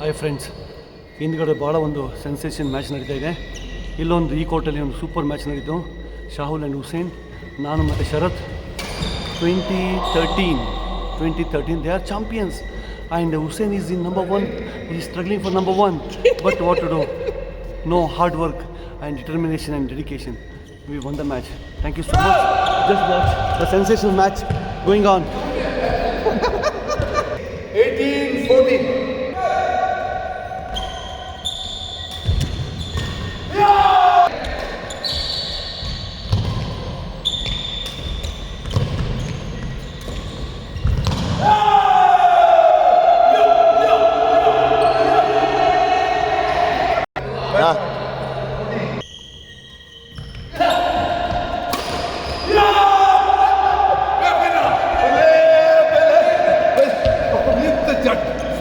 Hi friends ಹಿಂದ್ಗಡೆ ಭಾಳ ಒಂದು ಸೆನ್ಸೇಷನ್ ಮ್ಯಾಚ್ ನಡೀತಾ ಇದೆ. ಇಲ್ಲೊಂದು ಈ ಕೋರ್ಟಲ್ಲಿ ಒಂದು ಸೂಪರ್ ಮ್ಯಾಚ್ ನಡೀತು. ಶಾಹುಲ್ ಆ್ಯಂಡ್ ಹುಸೇನ್ ನಾನು ಮತ್ತು Sharath. Twenty thirteen twenty thirteen they are champions and Hussain is in number one ಈ struggling for number one but what to do no hard work and determination and dedication we won the match thank you so much just watch the sensation match going on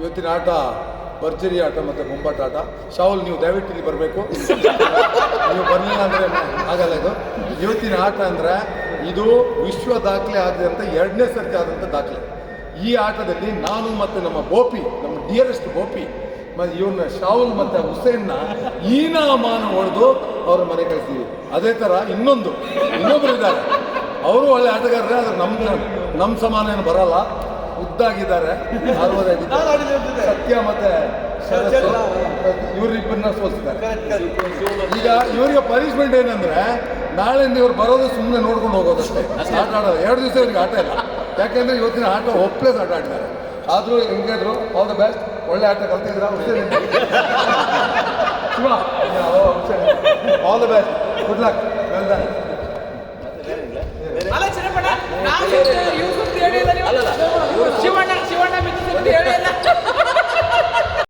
ಇವತ್ತಿನ ಆಟ ಭರ್ಜರಿ ಆಟ ಮತ್ತು ಬೊಂಬಾಟ ಆಟ. ಶಾಹುಲ್ ನೀವು ದಯವಿಟ್ಟು ಇಲ್ಲಿ ಬರಬೇಕು. ನೀವು ಬರಲಿಲ್ಲ ಅಂದರೆ ಆಗಲ್ಲ ಇದು. ಇವತ್ತಿನ ಆಟ ಅಂದರೆ ಇದು ವಿಶ್ವ ದಾಖಲೆ ಆದಂತ ಎರಡನೇ ಸರ್ತಿ ಆದಂಥ ದಾಖಲೆ. ಈ ಆಟದಲ್ಲಿ ನಾನು ಮತ್ತು ನಮ್ಮ ಗೋಪಿ ನಮ್ಮ ಡಿಯರೆಸ್ಟ್ ಗೋಪಿ ಮತ್ತು ಇವನ್ನ ಶಾಹುಲ್ ಮತ್ತು ಹುಸೇನ್ನ ಈನಾಮಾನ ಹೊಡೆದು ಅವ್ರ ಮನೆ ಕಳಿಸ್ತೀವಿ. ಅದೇ ಥರ ಇನ್ನೊಂದು ಇನ್ನೊಬ್ರು ಇದ್ದಾರೆ. ಅವರು ಒಳ್ಳೆ ಆಟಗಾರರೇ ಆದ್ರೆ ನಮ್ದು ನಮ್ಮ ಸಮಾನ ಏನು ಬರಲ್ಲ. ಉದ್ದಾಗಿದ್ದಾರೆ. ಸತ್ಯ ಮತ್ತೆ ಇವರಿಬ್ಬರನ್ನ ಸೋಲಿಸಿದ್ದಾರೆ. ಈಗ ಇವರಿಗೆ ಪನಿಷ್ಮೆಂಟ್ ಏನಂದ್ರೆ ನಾಳೆಯಿಂದ ಇವ್ರು ಬರೋದು ಸುಮ್ಮನೆ ನೋಡ್ಕೊಂಡು ಹೋಗೋದಷ್ಟೇ. ಆಟ ಆಡೋದು ಎರಡು ದಿವಸ ಇವ್ರಿಗೆ ಆಟ ಇಲ್ಲ. ಯಾಕೆಂದ್ರೆ ಇವತ್ತಿನ ಆಟ ಒಪ್ಲೇಸ್ ಆಟ ಆಡಿದ್ದಾರೆ. ಆದರೂ ಹೆಂಗಿದ್ರು ಆಲ್ ದ ಬೆಸ್ಟ್ ಒಳ್ಳೆ ಆಟ ಕಲ್ತಿದ್ರ all the best good luck